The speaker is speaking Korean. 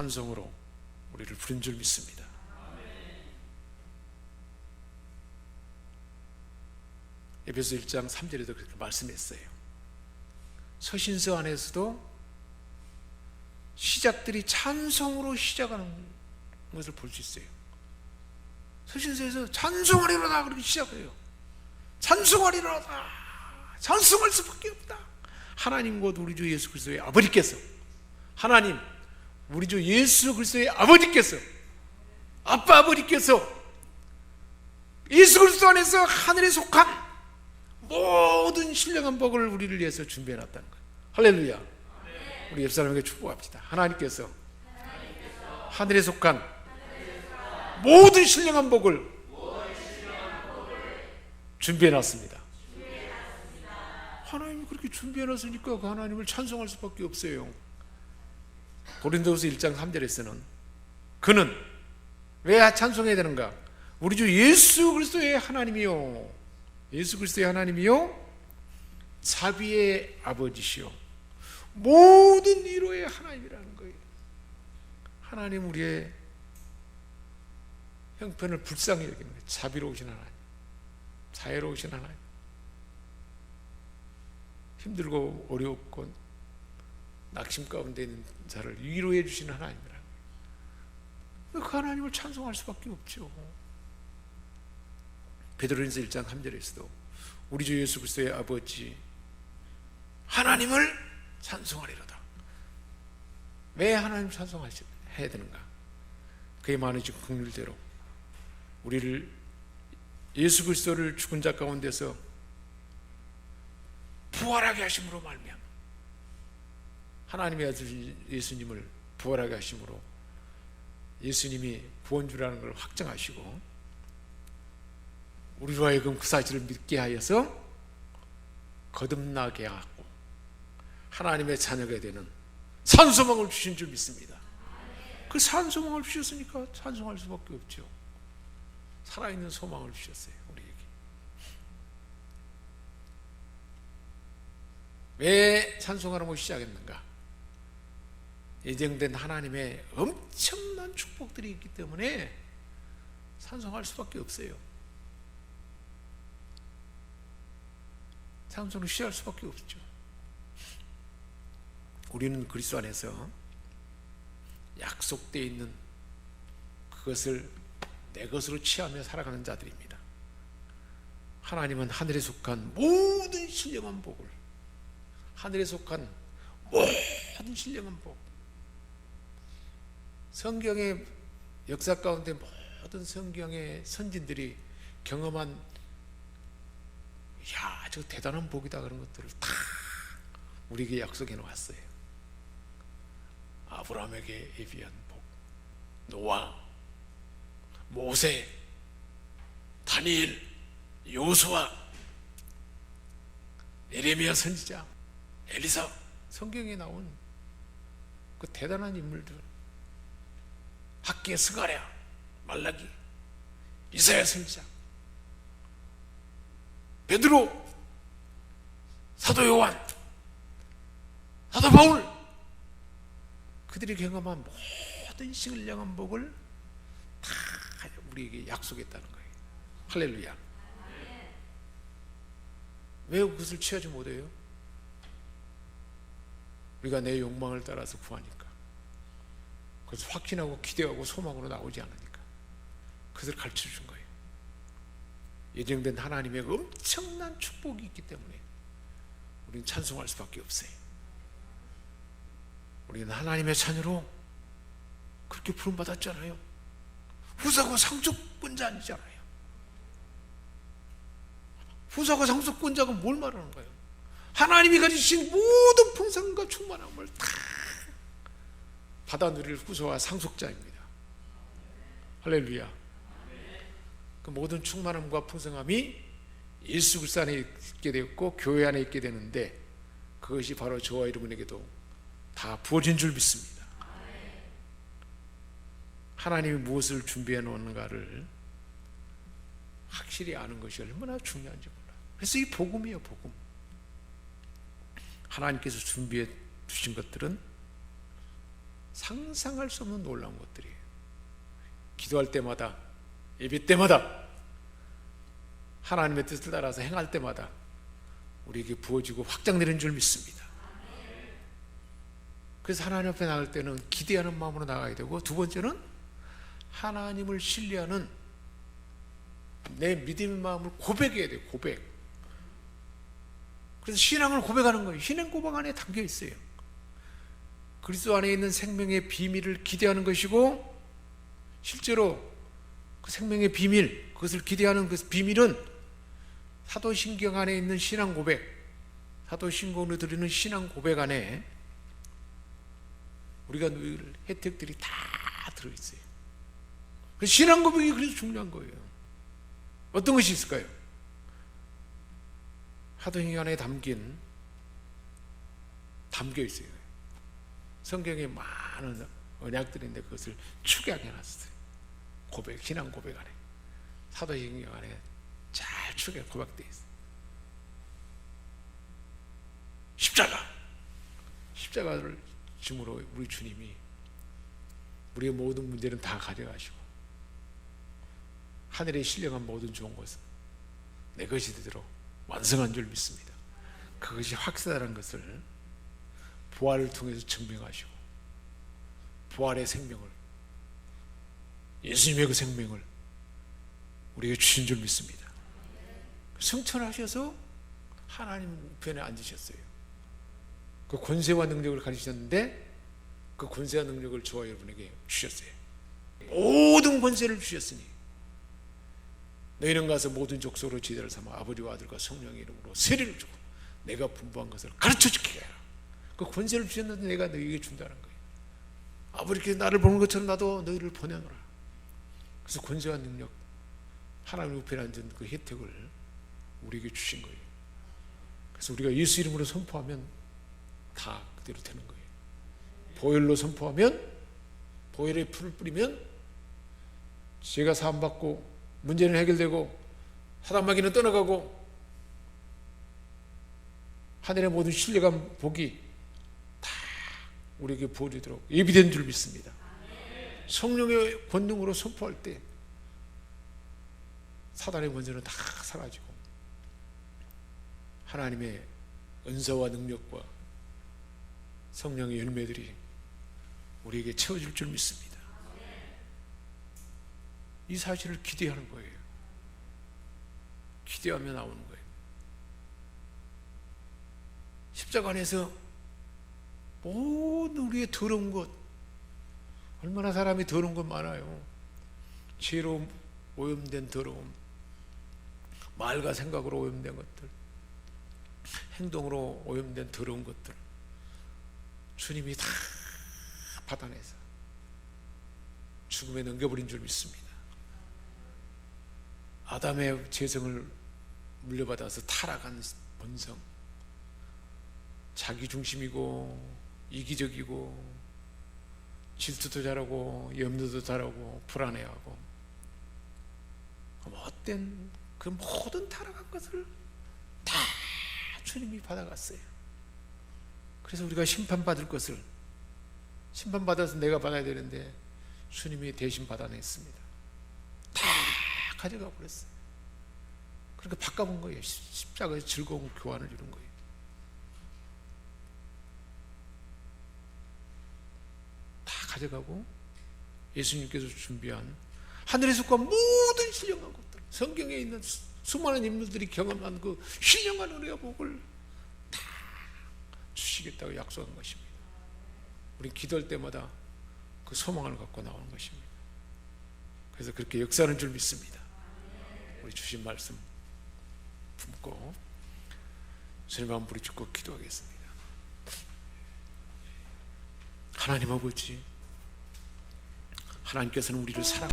찬송으로 우리를 부른 줄 믿습니다. 에베소 1장 3절에도 그렇게 말씀했어요. 서신서 안에서도 시작들이 찬송으로 시작하는 것을 볼 수 있어요. 서신서에서 찬송하리로다 그렇게 시작해요. 찬송하리로다. 찬송할 수밖에 없다. 하나님 곧 우리 주 예수 그리스도의 아버지께서 하나님 우리 주 예수 그리스도의 아버지께서 아빠 아버지께서 예수 그리스도 안에서 하늘에 속한 모든 신령한 복을 우리를 위해서 준비해 놨다는 거예요. 할렐루야. 우리 옆 사람에게 축복합시다. 하나님께서 하늘에 속한 모든 신령한 복을 준비해 놨습니다. 하나님이 그렇게 준비해 놨으니까 그 하나님을 찬송할 수밖에 없어요. 고린도후서 1장 3절에서는 그는 왜 찬송해야 되는가? 우리 주 예수 그리스도의 하나님이요. 예수 그리스도의 하나님이요. 자비의 아버지시요. 모든 위로의 하나님이라는 거예요. 하나님 우리의 형편을 불쌍히 여기는 거예요. 자비로우신 하나님. 자애로우신 하나님. 힘들고 어렵고 낙심 가운데 있는 자를 위로해 주시는 하나님이라. 그 하나님을 찬송할 수밖에 없죠. 베드로전서 1장 3절에서도 우리 주 예수 그리스도의 아버지 하나님을 찬송하리로다. 왜 하나님 찬송해야 되는가? 그의 많으신 국률대로 우리를 예수 그리스도를 죽은 자 가운데서 부활하게 하심으로 말미암아 하나님의 아들 예수님을 부활하게 하심으로 예수님이 구원주라는 걸 확정하시고 우리로 하여금 그 사실을 믿게 하여서 거듭나게 하고 하나님의 자녀가 되는 산소망을 주신 줄 믿습니다. 그 산소망을 주셨으니까 찬송할 수밖에 없죠. 살아있는 소망을 주셨어요, 우리에게. 왜 찬송하라고 시작했는가? 예정된 하나님의 엄청난 축복들이 있기 때문에 찬송할 수밖에 없어요. 찬송을 시할 수밖에 없죠. 우리는 그리스도 안에서 약속되어 있는 그것을 내 것으로 취하며 살아가는 자들입니다. 하나님은 하늘에 속한 모든 신령한 복을 하늘에 속한 모든 신령한 복 성경의 역사 가운데 모든 성경의 선진들이 경험한 야, 저 대단한 복이다 그런 것들을 다 우리에게 약속해 놓았어요. 아브라함에게 예비한 복, 노아, 모세, 다니엘, 요수아, 에레미야 선지자, 엘리사 성경에 나온 그 대단한 인물들 학계 스가랴, 말라기, 이사야 선지자, 베드로, 사도 요한, 사도 바울 그들이 경험한 모든 신령한 복을 다 우리에게 약속했다는 거예요. 할렐루야. 왜 그것을 취하지 못해요? 우리가 내 욕망을 따라서 구하니까. 그래서 확신하고 기대하고 소망으로 나오지 않으니까. 그것을 가르쳐 준 거예요. 예정된 하나님의 엄청난 축복이 있기 때문에 우리는 찬송할 수밖에 없어요. 우리는 하나님의 자녀로 그렇게 부름 받았잖아요. 후사고 상속권자 아니잖아요. 후사고 상속권자가 뭘 말하는 거예요? 하나님이 가지신 모든 풍성과 충만함을 다 받아 누릴 후사와 상속자입니다. 할렐루야. 그 모든 충만함과 풍성함이 예수 그리스도 안에 있게 되었고 교회 안에 있게 되는데 그것이 바로 저와 여러분에게도 다 부어진 줄 믿습니다. 하나님이 무엇을 준비해 놓는가를 확실히 아는 것이 얼마나 중요한지 몰라. 그래서 이 복음이에요, 복음. 하나님께서 준비해 주신 것들은 상상할 수 없는 놀라운 것들이에요. 기도할 때마다 예배 때마다 하나님의 뜻을 따라서 행할 때마다 우리에게 부어지고 확장되는 줄 믿습니다. 그래서 하나님 앞에 나갈 때는 기대하는 마음으로 나가야 되고 두 번째는 하나님을 신뢰하는 내 믿음의 마음을 고백해야 돼요. 고백. 그래서 신앙을 고백하는 거예요. 신앙 고백 안에 담겨 있어요. 그리스도 안에 있는 생명의 비밀을 기대하는 것이고 실제로 그 생명의 비밀 그것을 기대하는 그 비밀은 사도신경 안에 있는 신앙 고백 사도신경으로 드리는 신앙 고백 안에 우리가 누릴 혜택들이 다 들어있어요. 그 신앙 고백이 그래서 중요한 거예요. 어떤 것이 있을까요? 사도신경 안에 담긴 담겨 있어요. 성경에 많은 언약들인데 그것을 축약해 놨어요. 고백, 신앙 고백 안에. 사도행경 안에 잘 축약 고백되어 있어요. 십자가. 십자가를 짐으로 우리 주님이 우리의 모든 문제는 다 가져가시고 하늘에 신령한 모든 좋은 것은 내 것이 되도록 완성한 줄 믿습니다. 그것이 확실하다는 것을 부활을 통해서 증명하시고 부활의 생명을 예수님의 그 생명을 우리에게 주신 줄 믿습니다. 승천하셔서 하나님 편에 앉으셨어요. 그 권세와 능력을 가지셨는데 그 권세와 능력을 저와 여러분에게 주셨어요. 모든 권세를 주셨으니 너희는 가서 모든 족속으로 지대를 삼아 아버지와 아들과 성령의 이름으로 세례를 주고 내가 분부한 것을 가르쳐 주게 하라. 그 권세를 주셨는데 내가 너희에게 준다는 거예요. 아버지께서 나를 보는 것처럼 나도 너희를 보내노라. 그래서 권세와 능력, 하나님 우편에 앉은 그 혜택을 우리에게 주신 거예요. 그래서 우리가 예수 이름으로 선포하면 다 그대로 되는 거예요. 보혈로 선포하면 보혈에 풀을 뿌리면 죄가 사함받고 문제는 해결되고 사단마귀는 떠나가고 하늘의 모든 신뢰감 복이 다 우리에게 부어지도록 예비된 줄 믿습니다. 성령의 권능으로 선포할 때 사단의 문제는 다 사라지고 하나님의 은사와 능력과 성령의 열매들이 우리에게 채워질 줄 믿습니다. 이 사실을 기대하는 거예요. 기대하며 나오는 거예요. 십자가 안에서 모든 우리의 더러운 것, 얼마나 사람이 더러운 것 많아요. 죄로 오염된 더러움, 말과 생각으로 오염된 것들, 행동으로 오염된 더러운 것들, 주님이 다 받아내서 죽음에 넘겨버린 줄 믿습니다. 아담의 재성을 물려받아서 타락한 본성, 자기 중심이고 이기적이고 질투도 잘하고 염려도 잘하고 불안해하고 못된 그 모든 타락한 것을 다 주님이 받아갔어요. 그래서 우리가 심판받을 것을 심판받아서 내가 받아야 되는데 주님이 대신 받아냈습니다. 다 가져가 버렸어요. 그러니까 바꿔본 거예요. 십자가의 즐거운 교환을 이룬 거예요. 다 가져가고 예수님께서 준비한 하늘에서과 모든 신령한 것들, 성경에 있는 수- 수많은 인물들이 경험한 그 신령한 은혜와 복을 다 주시겠다고 약속한 것입니다. 우리 기도할 때마다 그 소망을 갖고 나오는 것입니다. 그래서 그렇게 역사하는 줄 믿습니다. 우리 주신 말씀 품고 주님 한 부리 죽고 기도하겠습니다. 하나님 아버지, 하나님께서는 우리를 사랑.